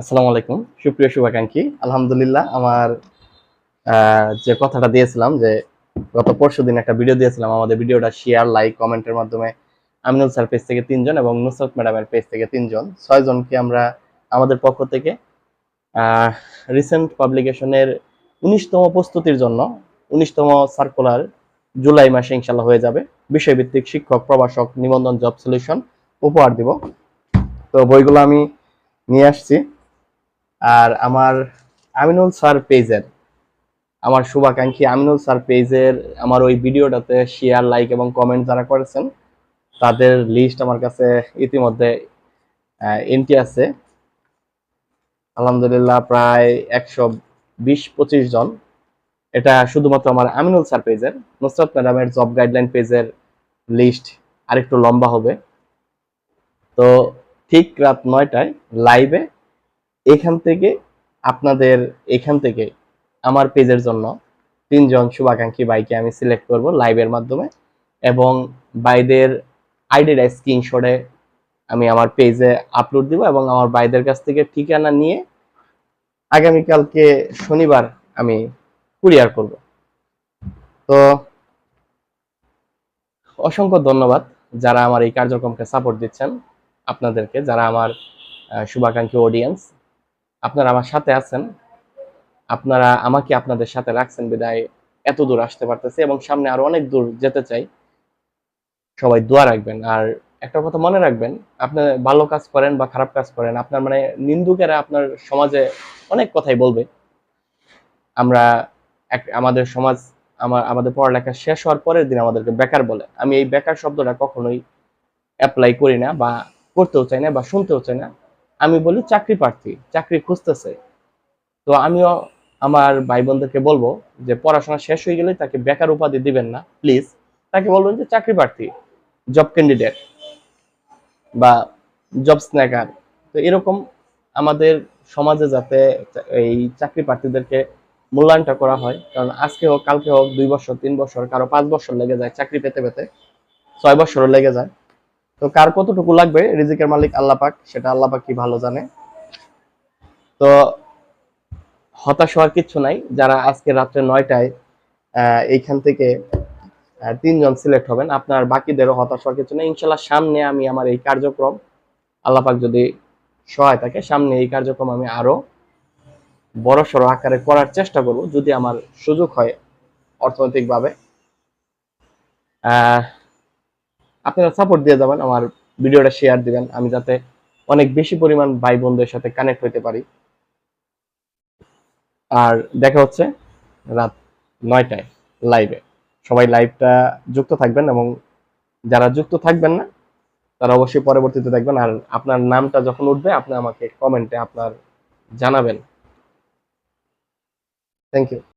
আসসালামু আলাইকুম। সুপ্রিয় শুভাকাঙ্ক্ষী, আলহামদুলিল্লাহ আমার যে কথাটা দিয়েছিলাম যে গত পরশু দিন একটা ভিডিও দিয়েছিলাম, আমাদের ভিডিওটা শেয়ার লাইক কমেন্টের মাধ্যমে আমিনুল স্যার পেজ থেকে তিনজন এবং নুসরত ম্যাডামের পেজ থেকে তিনজন। ছয়জনকে আমরা আমাদের পক্ষ থেকে রিসেন্ট পাবলিকেশনের উনিশতম প্রস্তুতির জন্য, উনিশতম সার্কুলার জুলাই মাসে ইনশাল্লাহ হয়ে যাবে। বিষয়ভিত্তিক শিক্ষক, প্রভাষক, নিবন্ধন জব সলিউশন উপহার দিব। তো বইগুলো আমি নিয়ে আসছি। আর আমার আমিনুল স্যার পেজের, আমার শুভাকাঙ্ক্ষী আমিনুল স্যার পেজের আমার ওই ভিডিওটাতে শেয়ার লাইক এবং কমেন্ট যারা করেছেন, তাদের লিস্ট আমার কাছে ইতিমধ্যে এন্ট্রি আছে। আলহামদুলিল্লাহ প্রায় একশো বিশ পঁচিশ জন। এটা শুধুমাত্র আমার আমিনুল স্যার পেজের, নুসরত ম্যাডামের জব গাইডলাইন পেজের লিস্ট আরেকটু লম্বা হবে। তো ঠিক রাত নয়টায় লাইভে এখান থেকে আপনাদের, এখান থেকে আমার পেজের জন্য তিনজন শুভাকাঙ্ক্ষী বাইকে আমি সিলেক্ট করব লাইভের মাধ্যমে এবং বাইদের আইডিটা স্ক্রিনশটে আমি আমার পেজে আপলোড দিব এবং আমার বাইদের কাছ থেকে ঠিকানা নিয়ে আগামীকালকে শনিবার আমি কুরিয়ার করব। তো অসংখ্য ধন্যবাদ যারা আমার এই কার্যক্রমকে সাপোর্ট দিচ্ছেন আপনাদেরকে, যারা আমার শুভাকাঙ্ক্ষী অডিয়েন্স আপনারা আমার সাথে আছেন। আপনারা আমাকে আপনাদের সাথে রাখছেন বিদায়। এত দূর আসতে পারতেছি এবং সামনে আরও অনেক দূর যেতে চাই। সবাই দোয়া রাখবেন। আর একটা কথা মনে রাখবেন, আপনি ভালো কাজ করেন বা খারাপ কাজ করেন, আপনার মানে নিন্দুকেরা আপনার সমাজে অনেক কথাই বলবে। আমরা আমাদের সমাজ আমার আমাদের পড়ালেখা শেষ হওয়ার পরের দিন আমাদেরকে বেকার বলে। আমি এই বেকার শব্দটা কখনোই অ্যাপ্লাই করি না বা করতেও চাই না বা শুনতেও চাই না। আমি বলি চাকরি প্রার্থী, চাকরি খুঁজতেছে। তো আমিও আমার ভাই বোনদেরকে বলব যে পড়াশোনা শেষ হয়ে গেলে তাকে বেকার উপাধি দিবেন না, প্লিজ। তাকে বলবেন যে চাকরি প্রার্থী, জব ক্যান্ডিডেট বা জব স্ন্যাকার। তো এরকম আমাদের সমাজে যাতে এই চাকরি প্রার্থীদেরকে মূল্যায়নটা করা হয়, কারণ আজকে হোক, কালকে হোক, দুই বছর, তিন বছর, কারও পাঁচ বছর লেগে যায় চাকরি পেতে পেতে, ছয় বছরও লেগে যায়। তো কার কতটুকু লাগবে? রিজিকের মালিক আল্লাহ পাক, সেটা আল্লাহ পাক কি ভালো জানে। তো হতাশ হওয়ার কিচ্ছু নাই। যারা আজকে রাত্রে নয়টায় এইখান থেকে তিনজন সিলেক্ট হবেন, আপনার বাকিদেরও হতাশ হওয়ার কিছু নেই। ইনশাল্লাহ সামনে আমি আমার এই কার্যক্রম আল্লাহ পাক যদি সহায় থাকে, সামনে এই কার্যক্রম আমি আরও বড় সড়ো আকারে করার চেষ্টা করব, যদি আমার সুযোগ হয় অর্থনৈতিকভাবে। আপনারা সাপোর্ট দিয়ে যাবেন, আমার ভিডিওটা শেয়ার দিবেন, আমি যাতে অনেক বেশি পরিমাণ ভাই বোনদের সাথে কানেক্ট হতে পারি। আর দেখা হচ্ছে রাত নয়টায় লাইভে সবাই লাইভটা যুক্ত থাকবেন এবং যারা যুক্ত থাকবেন না, তারা অবশ্যই পরবর্তীতে দেখবেন। আর আপনার নামটা যখন উঠবে, আপনি আমাকে কমেন্টে আপনার জানাবেন। Thank you